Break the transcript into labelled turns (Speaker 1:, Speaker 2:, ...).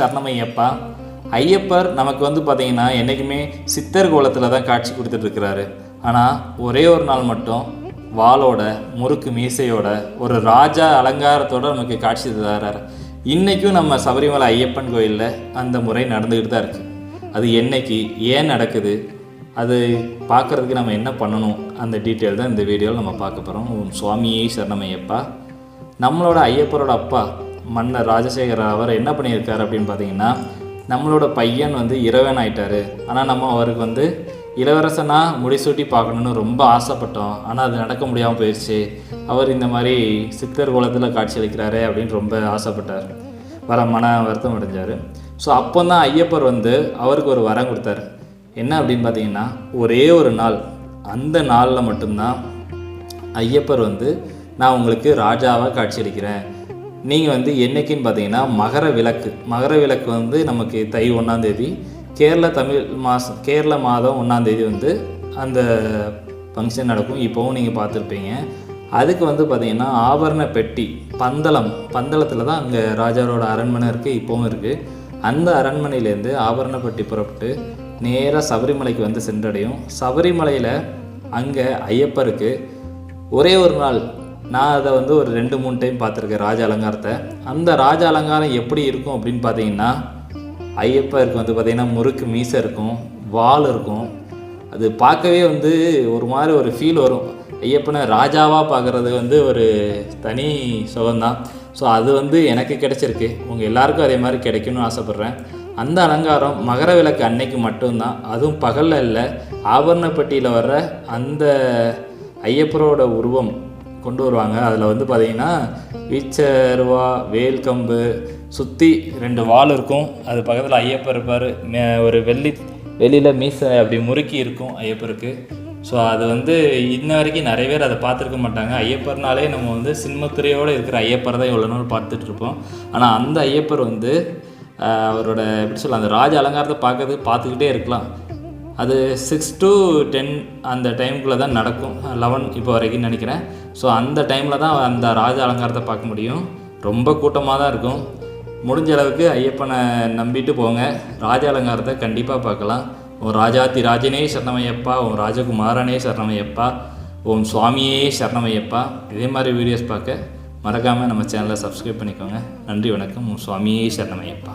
Speaker 1: சரணமையப்பா ஐயப்பர் நமக்கு வந்து பார்த்தீங்கன்னா என்றைக்குமே சித்தர் கோலத்தில் தான் காட்சி கொடுத்துட்ருக்கிறாரு. ஆனால் ஒரே ஒரு நாள் மட்டும் வாளோட முறுக்கு மீசையோட ஒரு ராஜா அலங்காரத்தோட நமக்கு காட்சி தராரு. இன்றைக்கும் நம்ம சபரிமலை ஐயப்பன் கோயிலில் அந்த முறை நடந்துக்கிட்டு தான் இருக்குது அது என்னைக்கு ஏன் நடக்குது அது பார்க்குறதுக்கு நம்ம என்ன பண்ணணும் அந்த டீட்டெயில் தான் இந்த வீடியோவில் நம்ம பார்க்க போகிறோம் ஓம் சுவாமியே சரணமையப்பா. நம்மளோட ஐயப்பரோட அப்பா மன்னர் ராஜசேகர அவர் என்ன பண்ணியிருக்காரு அப்படின்னு பார்த்தீங்கன்னா நம்மளோட பையன் வந்து இறைவன் ஆயிட்டாரு. ஆனால் நம்ம அவருக்கு வந்து இளவரசனாக முடிசூட்டி பார்க்கணுன்னு ரொம்ப ஆசைப்பட்டோம். ஆனால் அது நடக்க முடியாமல் போயிடுச்சு அவர் இந்த மாதிரி சித்தர் குலத்தில் காட்சி அளிக்கிறாரே அப்படின்னு ரொம்ப ஆசைப்பட்டார். வர மன வருத்தம் அடைஞ்சார். ஸோ அப்போ தான் ஐயப்பர் வந்து அவருக்கு ஒரு வரம் கொடுத்தாரு. என்ன அப்படின்னு பார்த்தீங்கன்னா ஒரே ஒரு நாள் அந்த நாளில் மட்டும்தான் ஐயப்பர் வந்து நான் உங்களுக்கு ராஜாவாக காட்சியளிக்கிறேன் நீங்கள் வந்து என்னைக்குன்னு பார்த்தீங்கன்னா மகர விளக்கு. மகர விளக்கு வந்து நமக்கு தை ஒன்றாந்தேதி கேரள தமிழ் மாதம் கேரள மாதம் ஒன்றாந்தேதி வந்து அந்த ஃபங்க்ஷன் நடக்கும். இப்போவும் நீங்கள் பார்த்துருப்பீங்க. அதுக்கு வந்து பார்த்தீங்கன்னா ஆபரண பெட்டி பந்தளம் பந்தளத்தில் தான் அங்கே ராஜாரோட அரண்மனை இருக்குது இப்போவும் இருக்குது அந்த அரண்மனையிலேருந்து ஆபரணப்பட்டி புறப்பட்டு நேராக சபரிமலைக்கு வந்து சென்றடையும். சபரிமலையில் அங்கே ஐயப்பருக்கு ஒரே ஒரு நாள் நான் அதை வந்து ஒரு ரெண்டு மூணு டைம் பார்த்துருக்கேன் ராஜ அலங்காரத்தை. அந்த ராஜ அலங்காரம் எப்படி இருக்கும் அப்படின்னு பார்த்தீங்கன்னா ஐயப்பருக்கு வந்து பார்த்திங்கன்னா முறுக்கு மீசை இருக்கும் வால் இருக்கும். அது பார்க்கவே வந்து ஒரு மாதிரி ஒரு ஃபீல் வரும். ஐயப்பனை ராஜாவாக பார்க்குறது வந்து ஒரு தனி சுகம்தான். ஸோ அது வந்து எனக்கு கிடச்சிருக்கு. உங்கள் எல்லாருக்கும் அதே மாதிரி கிடைக்கணும்னு ஆசைப்பட்றேன். அந்த அலங்காரம் மகர விளக்கு அன்னைக்கு மட்டும்தான். அதுவும் பகலில் இல்லை ஆபரணப்பட்டியில் வர்ற அந்த ஐயப்பரோட உருவம் கொண்டு வருவாங்க. அதில் வந்து பார்த்தீங்கன்னா வீச்சருவா வேல் கம்பு சுற்றி ரெண்டு வால் இருக்கும். அது பக்கத்தில் ஐயப்பர் இருப்பார். மே- ஒரு வெள்ளி வெளியில் மீசை அப்படி முறுக்கி இருக்கும் ஐயப்பருக்கு. ஸோ அது வந்து இன்ன வரைக்கும் நிறைய பேர் அதை பார்த்துருக்க மாட்டாங்க. ஐயப்பர்னாலே நம்ம வந்து சிம்மத்துறையோடு இருக்கிற ஐயப்பர் தான் இவ்வளோ நாள் பார்த்துட்ருப்போம் ஆனால் அந்த ஐயப்பர் வந்து அவரோட எப்படி சொல்ல அந்த ராஜ அலங்காரத்தை பார்க்கறது பார்த்துக்கிட்டே இருக்கலாம். அது சிக்ஸ் டு டென் அந்த டைமுக்குள்ளே தான் நடக்கும். லெவன் இப்போ வரைக்கும் நினைக்கிறேன். ஸோ அந்த டைமில் தான் அந்த ராஜ அலங்காரத்தை பார்க்க முடியும். ரொம்ப கூட்டமாக தான் இருக்கும். முடிஞ்ச அளவுக்கு ஐயப்பனை நம்பிட்டு போங்க. ராஜ அலங்காரத்தை கண்டிப்பாக பார்க்கலாம். ஓம் ராஜாதி ராஜனே சரணமையப்பா. ஓம் ராஜகுமாரனே சரணமையப்பா. ஓம் சுவாமியே சரணமையப்பா. இதே மாதிரி வீடியோஸ் பார்க்க மறக்காமல் நம்ம சேனலை சப்ஸ்கிரைப் பண்ணிக்கோங்க. நன்றி வணக்கம். ஓம் சுவாமியே சரணமையப்பா.